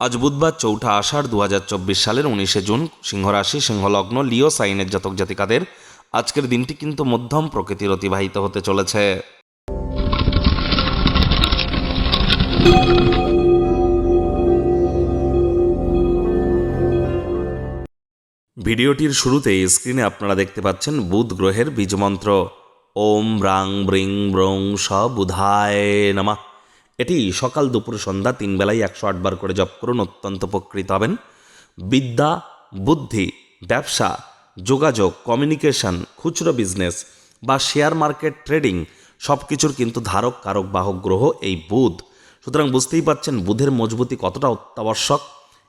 আজ বুধবার চৌঠা আষাঢ় দু হাজার চব্বিশ সালের উনিশে জুন, সিংহরাশি, সিংহলগ্ন, লিও সাইনের জাতক জাতিকাদের আজকের দিনটি কিন্তু মধ্যম প্রকৃতির অতিবাহিত হতে চলেছে। ভিডিওটির শুরুতেই স্ক্রিনে আপনারা দেখতে পাচ্ছেন বুধ গ্রহের বীজমন্ত্র। ওম রাং ব্রিং ব্রং স বুধায় নামা। এটি সকাল দুপুর সন্ধ্যা তিন বেলায় একশো আটবার করে জপ করুন, অত্যন্ত উপকৃত হবেন। বিদ্যা, বুদ্ধি, ব্যবসা, যোগাযোগ কমিউনিকেশন খুচরো বিজনেস বা শেয়ার মার্কেট ট্রেডিং সব কিছুর কিন্তু ধারক, কারক, বাহক, গ্রহ এই বুধ। সুতরাং বুঝতেই পারছেন বুধের মজবুতি কতটা অত্যাবশ্যক।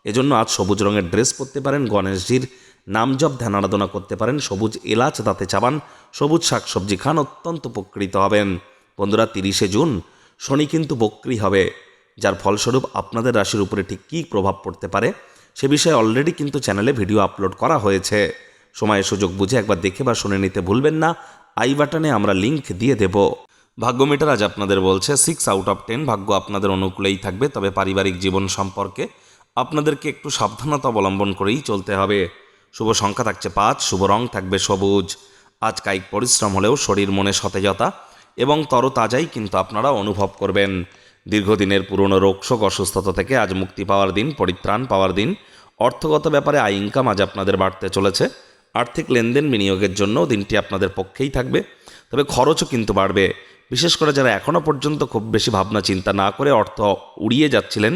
এজন্য আজ সবুজ রঙের ড্রেস পরতে পারেন, গণেশজির নাম জপ, ধ্যান আরাধনা করতে পারেন, সবুজ এলাচ দাঁতে চাবান, সবুজ শাকসবজি খান, অত্যন্ত উপকৃত হবেন। বন্ধুরা, তিরিশে জুন শনি কিন্তু বক্রি হবে, যার ফলস্বরূপ আপনাদের রাশির উপরে ঠিক কী প্রভাব পড়তে পারে সে বিষয়ে অলরেডি কিন্তু চ্যানেলে ভিডিও আপলোড করা হয়েছে। সময় সুযোগ বুঝে একবার দেখে বা শুনে নিতে ভুলবেন না। আই বাটনে আমরা লিংক দিয়ে দেব। ভাগ্যমিটার আজ আপনাদের বলছে সিক্স আউট অফ টেন ভাগ্য আপনাদের অনুকূলেই থাকবে, তবে পারিবারিক জীবন সম্পর্কে আপনাদেরকে একটু সাবধানতা অবলম্বন করেই চলতে হবে। শুভ সংখ্যা থাকছে পাঁচ, শুভ রং থাকবে সবুজ। আজ কায়িক পরিশ্রম হলেও শরীর মনে সতেজতা এবং তরতাজাই কিন্তু আপনারা অনুভব করবেন। দীর্ঘদিনের পুরনো রোগশোক অসুস্থতা থেকে আজ মুক্তি পাওয়ার দিন, পরিত্রাণ পাওয়ার দিন। অর্থগত ব্যাপারে আয় ইনকাম আজ আপনাদের বাড়তে চলেছে। আর্থিক লেনদেন বিনিয়োগের জন্য দিনটি আপনাদের পক্ষেই থাকবে। তবে খরচও কিন্তু বাড়বে। বিশেষ করে যারা এখনও পর্যন্ত খুব বেশি ভাবনা চিন্তা না করে অর্থ উড়িয়ে যাচ্ছিলেন,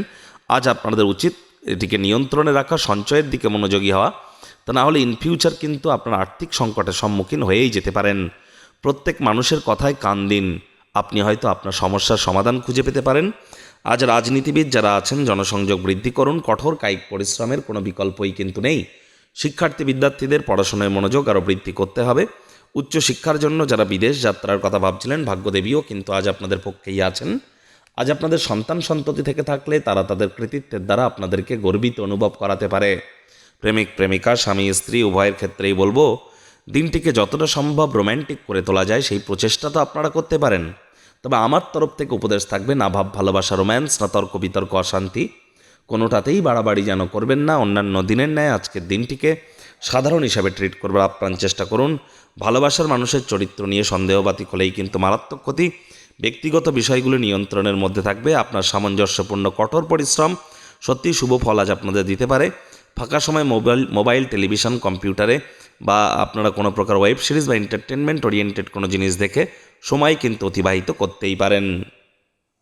আজ আপনাদের উচিত এটিকে নিয়ন্ত্রণে রাখা, সঞ্চয়ের দিকে মনোযোগী হওয়া। তা না হলে ইন ফিউচার কিন্তু আপনার আর্থিক সংকটের সম্মুখীন হয়েই যেতে পারেন। প্রত্যেক মানুষের কথায় কান দিন। আপনি হয়তো আপনার সমস্যার সমাধান খুঁজে পেতে পারেন। আজ রাজনীতিবিদ যারা আছেন, জনসংযোগ বৃদ্ধি করুন। কঠোর কায়িক পরিশ্রমের কোনো বিকল্পই কিন্তু নেই। শিক্ষার্থী বিদ্যার্থীদের পড়াশোনায় মনোযোগ আরও বৃদ্ধি করতে হবে। উচ্চশিক্ষার জন্য যারা বিদেশ যাত্রার কথা ভাবছিলেন, ভাগ্যদেবীও কিন্তু আজ আপনাদের পক্ষেই আছেন। আজ আপনাদের সন্তান সন্ততি থেকে থাকলে তারা তাদের কৃতিত্বের দ্বারা আপনাদেরকে গর্বিত অনুভব করাতে পারে। প্রেমিক, প্রেমিকা, স্বামী, স্ত্রী, উভয়ের ক্ষেত্রেই বলব দিনটিকে যতটা সম্ভব রোম্যান্টিক করে তোলা যায়, সেই প্রচেষ্টা তো আপনারা করতে পারেন। তবে আমার তরফ থেকে উপদেশ থাকবে, না ভাব, ভালোবাসা রোম্যান্স না তর্ক, বিতর্ক, অশান্তি। কোনোটাতেই বাড়াবাড়ি যেন করবেন না, অন্যান্য দিনের ন্যায় আজকের দিনটিকে সাধারণ হিসাবে ট্রিট করবার আপ্রাণ চেষ্টা করুন। ভালোবাসার মানুষের চরিত্র নিয়ে সন্দেহবাতিক হলেই কিন্তু মারাত্মক ক্ষতি। ব্যক্তিগত বিষয়গুলো নিয়ন্ত্রণের মধ্যে থাকবে, আপনার সামঞ্জস্যপূর্ণ কঠোর পরিশ্রম সত্যি শুভ ফল আজ আপনাদের দিতে পারে। ফাঁকা সময় মোবাইল মোবাইল, টেলিভিশন, কম্পিউটারে বা আপনারা কোনো প্রকার ওয়েব সিরিজ বা এন্টারটেনমেন্ট ওরিয়েন্টেড কোনো জিনিস দেখে সময় কিন্তু অতিবাহিত করতেই পারেন।